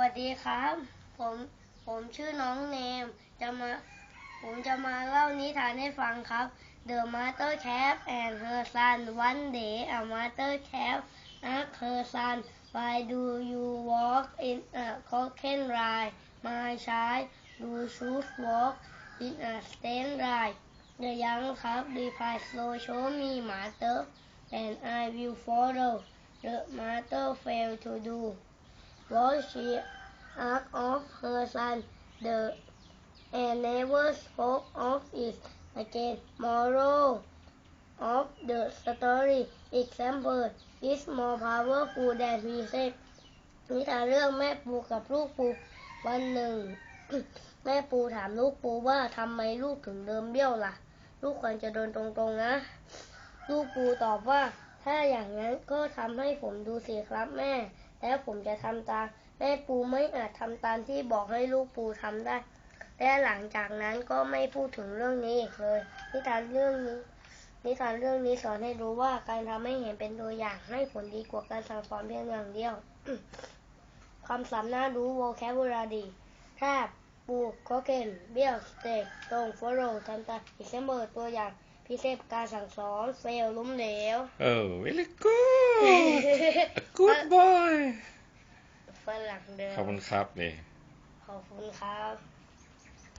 วัสดีครับ ผมผมชื่อน้องเนม จะมา ผมจะมาเล่านิทานให้ฟังครับ The Mother Cat and her son One day a mother cat asked her son Why do you walk in a cocktail ride My child you should walk in a stand ride The young cub replied So show me mother and I will follow The mother failed to do what she asked of her son the and never spoke of it again. Moral of the story example is more powerful than we said นิทานเรื่องแม่ปูกับลูกปูวันหนึ่ง แม่ปูถามลูกปูว่าทำไมลูกถึงเดิมเบี้ยวล่ะ ลูกควรจะเดินตรงๆนะ ลูกปูตอบว่า ถ้าอย่างนั้นก็ทำให้ผมดูสิครับแม่ แล้วผมจะทำตามแม่ปูไม่อาจทำตามที่บอกให้ลูกปูทำได้ และหลังจากนั้นก็ไม่พูดถึงเรื่องนี้อีกเลย นิทานเรื่องนี้ นิทานเรื่องนี้สอนให้รู้ว่าการทำให้เห็นเป็นตัวอย่างให้ผลดีกว่าการสั่งสอนเพียงอย่างเดียวคำศัพท์น่ารู้ vocabulary แทบปูโคเกนเบี้ยวสเตกตรง follow ทำตาม example ตัวอย่างพิเศษการสั่งสอน fail ล้มเหลว Oh, really good. A good boy. ฝรั่งเดิขอบมคุณครับนี่ขอบคุณครับ